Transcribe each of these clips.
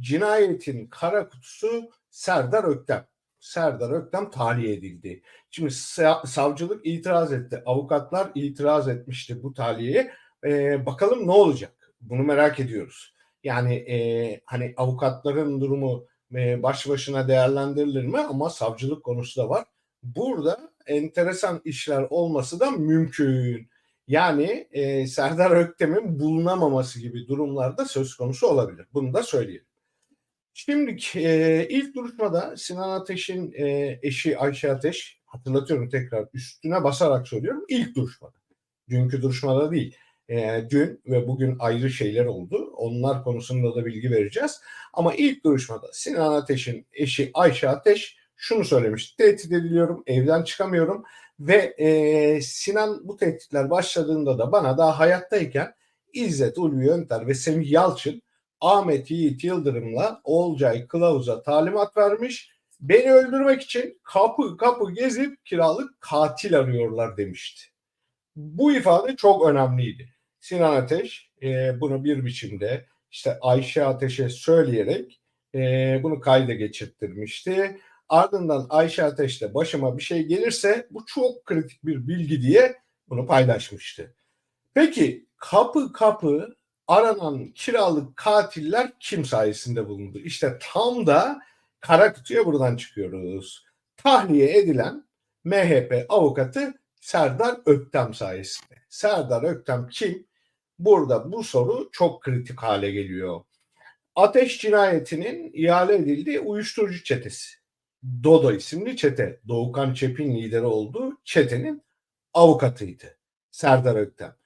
cinayetin kara kutusu Serdar Öktem. Serdar Öktem tahliye edildi. Şimdi sa- savcılık itiraz etti. Avukatlar itiraz etmişti bu tahliyeye. Ee, bakalım ne olacak? Bunu merak ediyoruz. Yani e, hani avukatların durumu e, baş başına değerlendirilir mi? Ama savcılık konusu da var. Burada enteresan işler olması da mümkün. Yani e, Serdar Öktem'in bulunamaması gibi durumlarda söz konusu olabilir. Bunu da söyleyelim. Şimdi e, ilk duruşmada Sinan Ateş'in e, eşi Ayşe Ateş, hatırlatıyorum tekrar üstüne basarak söylüyorum, ilk duruşmada. Dünkü duruşmada değil. E, dün ve bugün ayrı şeyler oldu. Onlar konusunda da bilgi vereceğiz. Ama ilk duruşmada Sinan Ateş'in eşi Ayşe Ateş şunu söylemiş. Tehdit ediliyorum, evden çıkamıyorum ve e, Sinan bu tehditler başladığında da bana daha hayattayken İzzet Ulvi Yönter ve Semih Yalçın Ahmet Yiğit Yıldırım'la Olcay Kılavuz'a talimat vermiş. Beni öldürmek için kapı kapı gezip kiralık katil arıyorlar demişti. Bu ifade çok önemliydi. Sinan Ateş e, bunu bir biçimde işte Ayşe Ateş'e söyleyerek e, bunu kayda geçirttirmişti. Ardından Ayşe Ateş'te başıma bir şey gelirse bu çok kritik bir bilgi diye bunu paylaşmıştı. Peki kapı kapı aranan kiralık katiller kim sayesinde bulundu? İşte tam da kara kutuya buradan çıkıyoruz. Tahliye edilen MHP avukatı Serdar Öktem sayesinde. Serdar Öktem kim? Burada bu soru çok kritik hale geliyor. Ateş cinayetinin ihale edildiği uyuşturucu çetesi. Dodo isimli çete. Doğukan Çepin lideri olduğu çetenin avukatıydı. Serdar Öktem.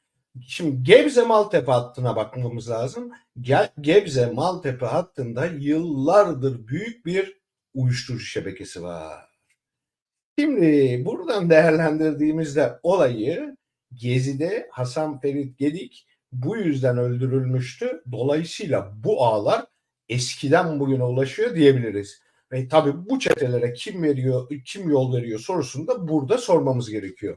Şimdi Gebze Maltepe hattına bakmamız lazım. Ge- Gebze Maltepe hattında yıllardır büyük bir uyuşturucu şebekesi var. Şimdi buradan değerlendirdiğimizde olayı Gezi'de Hasan Ferit Gedik bu yüzden öldürülmüştü. Dolayısıyla bu ağlar eskiden bugüne ulaşıyor diyebiliriz. Ve tabii bu çetelere kim veriyor, kim yol veriyor sorusunu da burada sormamız gerekiyor.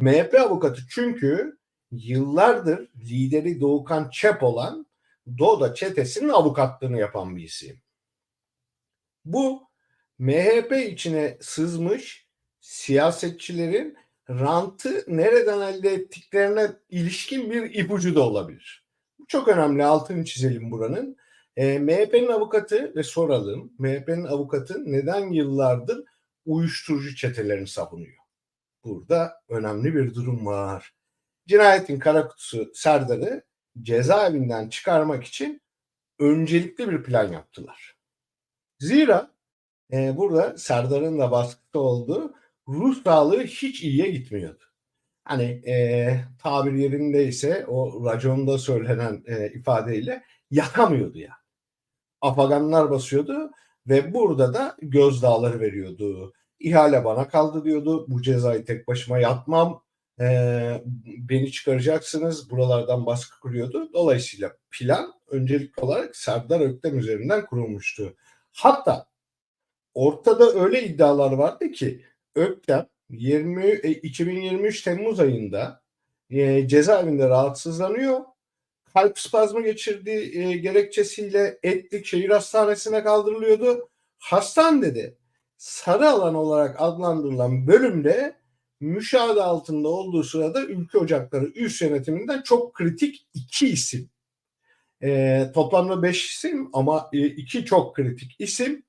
MHP avukatı çünkü yıllardır lideri Doğukan Çep olan Doda çetesinin avukatlığını yapan bir isim. Bu MHP içine sızmış siyasetçilerin rantı nereden elde ettiklerine ilişkin bir ipucu da olabilir. Çok önemli altını çizelim buranın. E, MHP'nin avukatı ve soralım MHP'nin avukatı neden yıllardır uyuşturucu çetelerini savunuyor? Burada önemli bir durum var. Cinayetin kara kutusu Serdar'ı cezaevinden çıkarmak için öncelikli bir plan yaptılar. Zira e, burada Serdar'ın da baskısı olduğu ruh sağlığı hiç iyiye gitmiyordu. Hani e, tabir yerindeyse o raconda söylenen e, ifadeyle yakamıyordu yani. Afaganlar basıyordu ve burada da gözdağları veriyordu. İhale bana kaldı diyordu. Bu cezayı tek başıma yatmam. Ee, beni çıkaracaksınız. Buralardan baskı kuruyordu. Dolayısıyla plan öncelikli olarak Serdar Öktem üzerinden kurulmuştu. Hatta ortada öyle iddialar vardı ki Öktem 20 e, 2023 Temmuz ayında e, cezaevinde rahatsızlanıyor. Kalp spazmı geçirdiği e, gerekçesiyle Etlik Şehir Hastanesi'ne kaldırılıyordu. Hastanede de sarı alan olarak adlandırılan bölümde müşahede altında olduğu sırada ülke ocakları üst yönetiminden çok kritik iki isim. E, toplamda beş isim ama e, iki çok kritik isim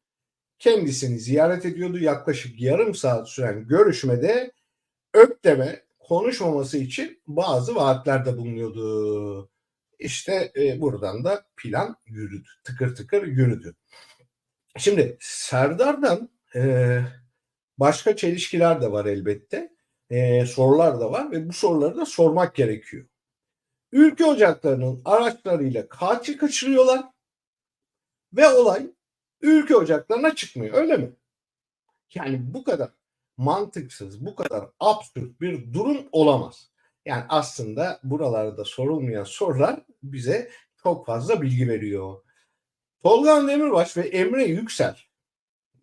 kendisini ziyaret ediyordu. Yaklaşık yarım saat süren görüşmede Öktem'e konuşmaması için bazı vaatlerde bulunuyordu. İşte e, buradan da plan yürüdü. Tıkır tıkır yürüdü. Şimdi Serdar'dan e, başka çelişkiler de var elbette. E, sorular da var ve bu soruları da sormak gerekiyor. Ülke ocaklarının araçlarıyla katil kaçırıyorlar ve olay ülke ocaklarına çıkmıyor öyle mi? Yani bu kadar mantıksız, bu kadar absürt bir durum olamaz. Yani aslında buralarda sorulmayan sorular bize çok fazla bilgi veriyor. Tolga Demirbaş ve Emre Yüksel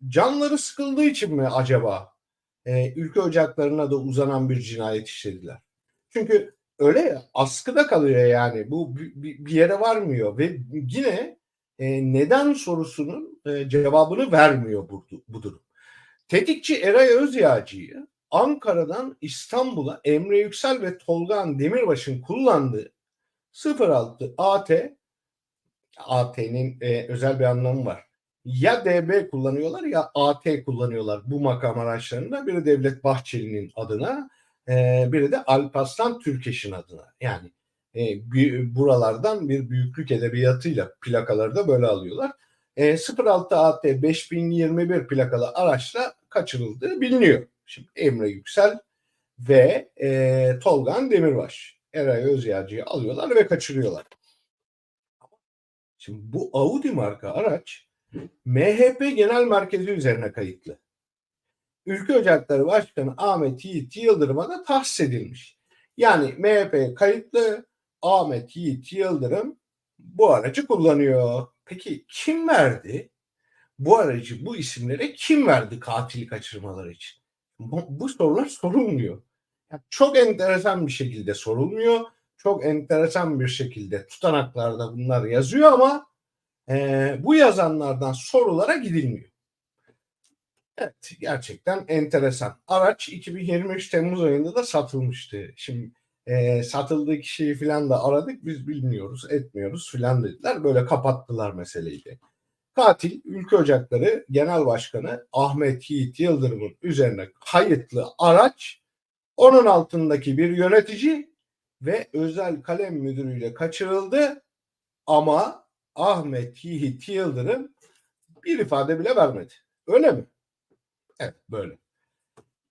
canları sıkıldığı için mi acaba e, ülke ocaklarına da uzanan bir cinayet işlediler? Çünkü öyle ya, askıda kalıyor yani bu bir, yere varmıyor ve yine eee, neden sorusunun, eee, cevabını vermiyor bu bu durum. Tetikçi Eray Özyağcı'yı Ankara'dan İstanbul'a Emre Yüksel ve Tolga Demirbaş'ın kullandığı 06 AT AT'nin, eee, özel bir anlamı var. Ya DB kullanıyorlar ya AT kullanıyorlar bu makam araçlarında. Biri Devlet Bahçeli'nin adına, eee, biri de Alparslan Türkeş'in adına. Yani, eee, bü buralardan bir büyüklük edebiyatıyla plakaları da böyle alıyorlar. Eee, 06 AT 5021 plakalı araçla kaçırıldığı biliniyor. Şimdi Emre Yüksel ve, eee, Tolga Demirbaş Eray Özyağcı'yı alıyorlar ve kaçırıyorlar. Şimdi bu Audi marka araç MHP Genel Merkezi üzerine kayıtlı. Ülke Ocakları Başkanı Ahmet Yiğit Yıldırım'a da tahsis edilmiş. Yani MHP'ye kayıtlı Ahmet Yiğit Yıldırım bu aracı kullanıyor. Peki kim verdi? Bu aracı bu isimlere kim verdi katili kaçırmaları için? Bu, bu sorular sorulmuyor. Yani çok enteresan bir şekilde sorulmuyor. Çok enteresan bir şekilde tutanaklarda bunlar yazıyor ama e, bu yazanlardan sorulara gidilmiyor. Evet gerçekten enteresan. Araç 2023 Temmuz ayında da satılmıştı. Şimdi e, satıldığı kişiyi filan da aradık biz bilmiyoruz etmiyoruz filan dediler. Böyle kapattılar meseleyi de. Katil Ülke Ocakları Genel Başkanı Ahmet Yiğit Yıldırım'ın üzerine kayıtlı araç onun altındaki bir yönetici ve özel kalem müdürüyle kaçırıldı ama Ahmet Yiğit Yıldırım bir ifade bile vermedi. Öyle mi? Evet böyle.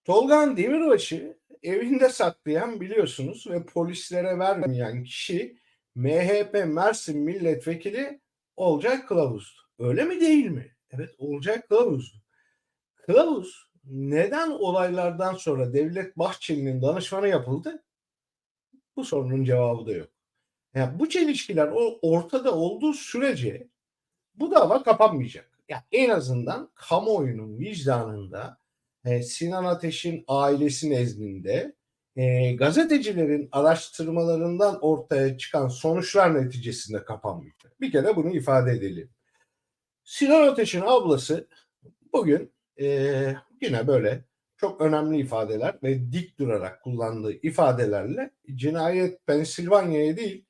Tolga Demirbaş'ı evinde saklayan biliyorsunuz ve polislere vermeyen kişi MHP Mersin Milletvekili Olcay Kılavuz'du. Öyle mi değil mi? Evet Olcay Kılavuz'du. Kılavuz neden olaylardan sonra Devlet Bahçeli'nin danışmanı yapıldı? Bu sorunun cevabı da yok. Yani bu çelişkiler o ortada olduğu sürece bu dava kapanmayacak. Yani en azından kamuoyunun vicdanında e, Sinan Ateş'in ailesi nezdinde e, gazetecilerin araştırmalarından ortaya çıkan sonuçlar neticesinde kapanmayacak. Bir kere bunu ifade edelim. Sinan Ateş'in ablası bugün e, yine böyle çok önemli ifadeler ve dik durarak kullandığı ifadelerle cinayet Pensilvanya'ya değil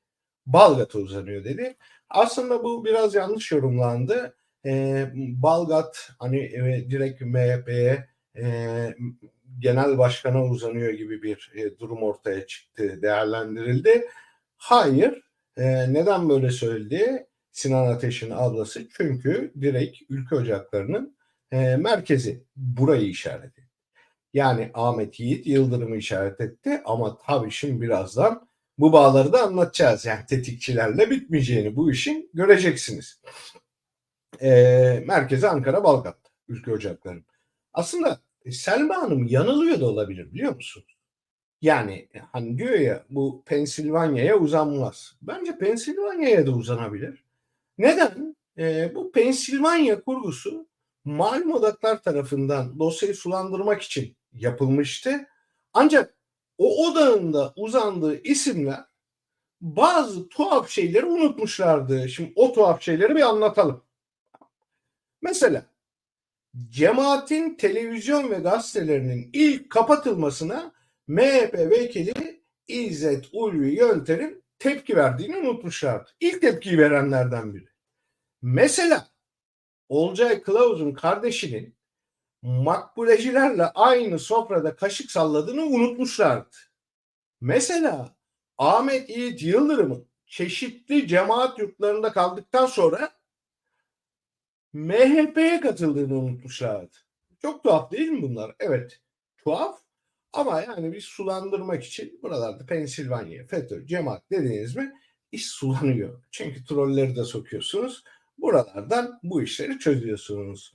Balgat'a uzanıyor dedi. Aslında bu biraz yanlış yorumlandı. E, Balgat hani e, direkt MHP'ye e, genel başkana uzanıyor gibi bir e, durum ortaya çıktı, değerlendirildi. Hayır. E, neden böyle söyledi? Sinan Ateş'in ablası çünkü direkt ülke ocaklarının e, merkezi burayı işaret. Yani Ahmet Yiğit Yıldırım'ı işaret etti ama tabii şimdi birazdan bu bağları da anlatacağız. Yani tetikçilerle bitmeyeceğini bu işin göreceksiniz. E, merkezi Ankara Balgat ülke ocakları. Aslında Selma Hanım yanılıyor da olabilir biliyor musun? Yani hani diyor ya bu Pensilvanya'ya uzanmaz. Bence Pensilvanya'ya da uzanabilir. Neden? E, bu Pensilvanya kurgusu malum odaklar tarafından dosyayı sulandırmak için yapılmıştı. Ancak o odağında uzandığı isimler bazı tuhaf şeyleri unutmuşlardı. Şimdi o tuhaf şeyleri bir anlatalım. Mesela cemaatin televizyon ve gazetelerinin ilk kapatılmasına MHP vekili İzzet Ulvi Yönter'in tepki verdiğini unutmuşlardı. İlk tepkiyi verenlerden biri. Mesela Olcay Kılavuz'un kardeşinin makbulecilerle aynı sofrada kaşık salladığını unutmuşlardı. Mesela Ahmet Yiğit Yıldırım'ın çeşitli cemaat yurtlarında kaldıktan sonra MHP'ye katıldığını unutmuşlardı. Çok tuhaf değil mi bunlar? Evet tuhaf ama yani biz sulandırmak için buralarda Pensilvanya, FETÖ, cemaat dediğiniz mi iş sulanıyor. Çünkü trolleri de sokuyorsunuz. Buralardan bu işleri çözüyorsunuz.